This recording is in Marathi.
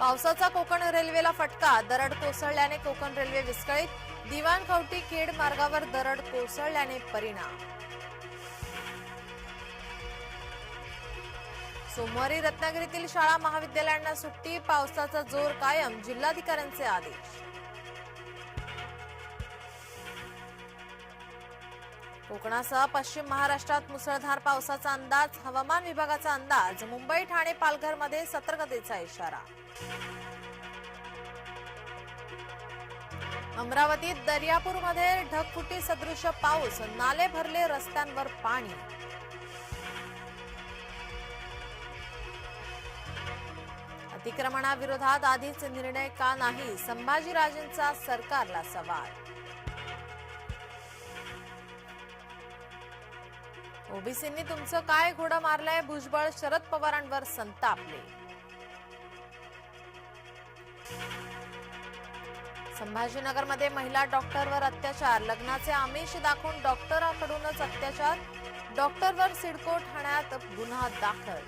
पावसाचा कोकण रेल्वेला फटका दरड कोसळल्याने कोकण रेल्वे विस्कळीत दिवाण कवटी खेड मार्गावर दरड कोसळल्याने परिणाम. सोमवारी रत्नागिरीतील शाळा महाविद्यालयांना सुट्टी पावसाचा जोर कायम जिल्हाधिकाऱ्यांचे आदेश. कोकणासह पश्चिम महाराष्ट्रात मुसळधार पावसाचा अंदाज हवामान विभागाचा अंदाज मुंबई ठाणे पालघरमध्ये सतर्कतेचा इशारा. अमरावतीत दर्यापूरमध्ये ढगफुटी सदृश पाऊस नाले भरले रस्त्यांवर पाणी. अतिक्रमणाविरोधात आधीच निर्णय का नाही संभाजीराजेंचा सरकारला सवाल. ओबीसींनी तुमचं काय घोडं मारलंय? भुजबळ शरद पवारांवर संतापले संभाजीनगरमध्ये महिला डॉक्टरवर अत्याचार. लग्नाचे आमिष दाखवून डॉक्टरांकडूनच अत्याचार. डॉक्टरवर सिडको ठाण्यात गुन्हा दाखल.